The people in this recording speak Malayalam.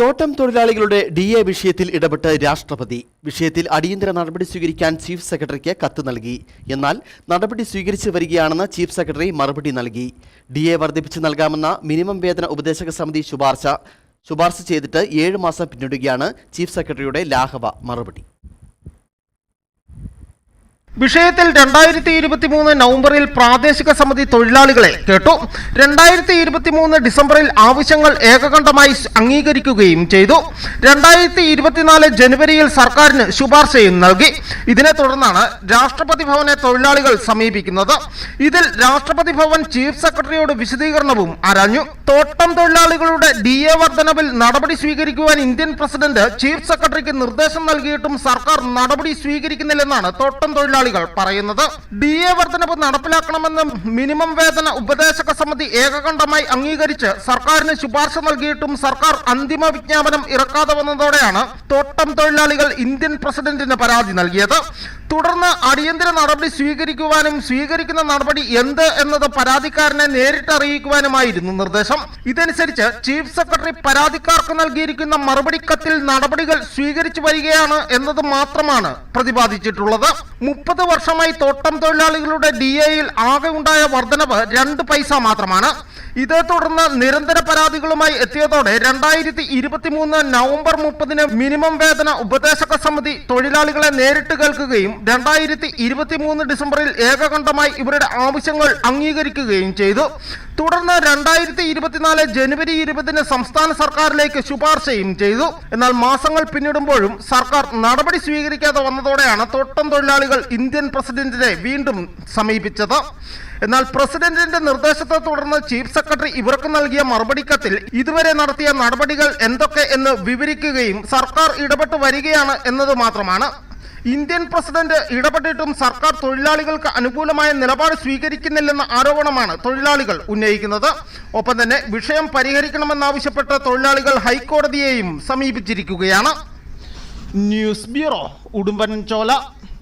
തോട്ടം തൊഴിലാളികളുടെ ഡി എ വിഷയത്തിൽ ഇടപെട്ട് രാഷ്ട്രപതി. വിഷയത്തിൽ അടിയന്തര നടപടി സ്വീകരിക്കാൻ ചീഫ് സെക്രട്ടറിക്ക് കത്ത് നൽകി. എന്നാൽ നടപടി സ്വീകരിച്ചു വരികയാണെന്ന് ചീഫ് സെക്രട്ടറി മറുപടി നൽകി. ഡി എ വർദ്ധിപ്പിച്ച് നൽകാമെന്ന മിനിമം വേതന ഉപദേശക സമിതി ശുപാർശ ശുപാർശ ചെയ്തിട്ട് ഏഴ് മാസം പിന്നിടുകയാണ് ചീഫ് സെക്രട്ടറിയുടെ ലാഘവ മറുപടി. വിഷയത്തിൽ രണ്ടായിരത്തി ഇരുപത്തി മൂന്ന് നവംബറിൽ പ്രാദേശിക സമിതി തൊഴിലാളികളെ കേട്ടു. രണ്ടായിരത്തി ഇരുപത്തി മൂന്ന് ഡിസംബറിൽ ആവശ്യങ്ങൾ ഏകകണ്ഠമായി അംഗീകരിക്കുകയും ചെയ്തു. രണ്ടായിരത്തി ഇരുപത്തിനാല് ജനുവരിയിൽ സർക്കാരിന് ശുപാർശയും നൽകി. ഇതിനെ തുടർന്നാണ് രാഷ്ട്രപതി ഭവനെ തൊഴിലാളികൾ സമീപിക്കുന്നത്. ഇതിൽ രാഷ്ട്രപതി ഭവൻ ചീഫ് സെക്രട്ടറിയോട് വിശദീകരണവും ആരാഞ്ഞു. തോട്ടം തൊഴിലാളികളുടെ ഡി എ വർധനവിൽ നടപടി സ്വീകരിക്കുവാൻ ഇന്ത്യൻ പ്രസിഡന്റ് ചീഫ് സെക്രട്ടറിക്ക് നിർദ്ദേശം നൽകിയിട്ടും സർക്കാർ നടപടി സ്വീകരിക്കുന്നില്ലെന്നാണ് തോട്ടം തൊഴിലാളികൾ പറയുന്നത്. ഡി എ വർധനവ് നടപ്പിലാക്കണമെന്ന് മിനിമം വേതന ഉപദേശക സമിതി ഏകകണ്ഠമായി അംഗീകരിച്ച് സർക്കാരിന് ശുപാർശ നൽകിയിട്ടും സർക്കാർ അന്തിമ വിജ്ഞാപനം ഇറക്കാതെ വന്നതോടെയാണ് തോട്ടം തൊഴിലാളികൾ ഇന്ത്യൻ പ്രസിഡന്റിന് പരാതി നൽകിയത്. തുടർന്ന് അടിയന്തര നടപടി സ്വീകരിക്കുവാനും സ്വീകരിക്കുന്ന നടപടി എന്ത് എന്നത് പരാതിക്കാരനെ നേരിട്ട് അറിയിക്കുവാനുമായിരുന്നു നിർദ്ദേശം. ഇതനുസരിച്ച് ചീഫ് സെക്രട്ടറി പരാതിക്കാർക്ക് നൽകിയിരിക്കുന്ന മറുപടി കത്തിൽ നടപടികൾ സ്വീകരിച്ചു വരികയാണ് എന്നത് മാത്രമാണ് പ്രതിപാദിച്ചിട്ടുള്ളത്. മുപ്പത് വർഷമായി തോട്ടം തൊഴിലാളികളുടെ ഡി എയിൽ ആകെ ഉണ്ടായ വർധനവ് രണ്ട് പൈസ മാത്രമാണ്. ഇതേ തുടർന്ന് നിരന്തര പരാതികളുമായി എത്തിയതോടെ രണ്ടായിരത്തി ഇരുപത്തി മൂന്ന് നവംബർ മുപ്പതിന് മിനിമം വേതന ഉപദേശക സമിതി തൊഴിലാളികളെ നേരിട്ട് കേൾക്കുകയും രണ്ടായിരത്തി ഇരുപത്തി മൂന്ന് ഡിസംബറിൽ ഏകകണ്ഠമായി ഇവരുടെ ആവശ്യങ്ങൾ അംഗീകരിക്കുകയും ചെയ്തു. തുടർന്ന് രണ്ടായിരത്തി ഇരുപത്തിനാല് ജനുവരി ഇരുപതിന് സംസ്ഥാന സർക്കാരിലേക്ക് ശുപാർശയും ചെയ്തു. എന്നാൽ മാസങ്ങൾ പിന്നിടുമ്പോഴും സർക്കാർ നടപടി സ്വീകരിക്കാതെ വന്നതോടെയാണ് തോട്ടം തൊഴിലാളികൾ ഇന്ത്യൻ പ്രസിഡന്റിനെ വീണ്ടും സമീപിച്ചത്. എന്നാൽ പ്രസിഡന്റിന്റെ നിർദ്ദേശത്തെ തുടർന്ന് ചീഫ് സെക്രട്ടറി ഇവർക്ക് നൽകിയ മറുപടി കത്തിൽ ഇതുവരെ നടത്തിയ നടപടികൾ എന്തൊക്കെ എന്ന് വിവരിക്കുകയും സർക്കാർ ഇടപെട്ട് വരികയാണ് എന്നത് മാത്രമാണ്. ഇന്ത്യൻ പ്രസിഡന്റ് ഇടപെട്ടിട്ടും സർക്കാർ തൊഴിലാളികൾക്ക് അനുകൂലമായ നിലപാട് സ്വീകരിക്കുന്നില്ലെന്ന ആരോപണമാണ് തൊഴിലാളികൾ ഉന്നയിക്കുന്നത്. ഒപ്പം തന്നെ വിഷയം പരിഹരിക്കണമെന്നാവശ്യപ്പെട്ട് തൊഴിലാളികൾ ഹൈക്കോടതിയെയും സമീപിച്ചിരിക്കുകയാണ്. News bureau Udumbanchola.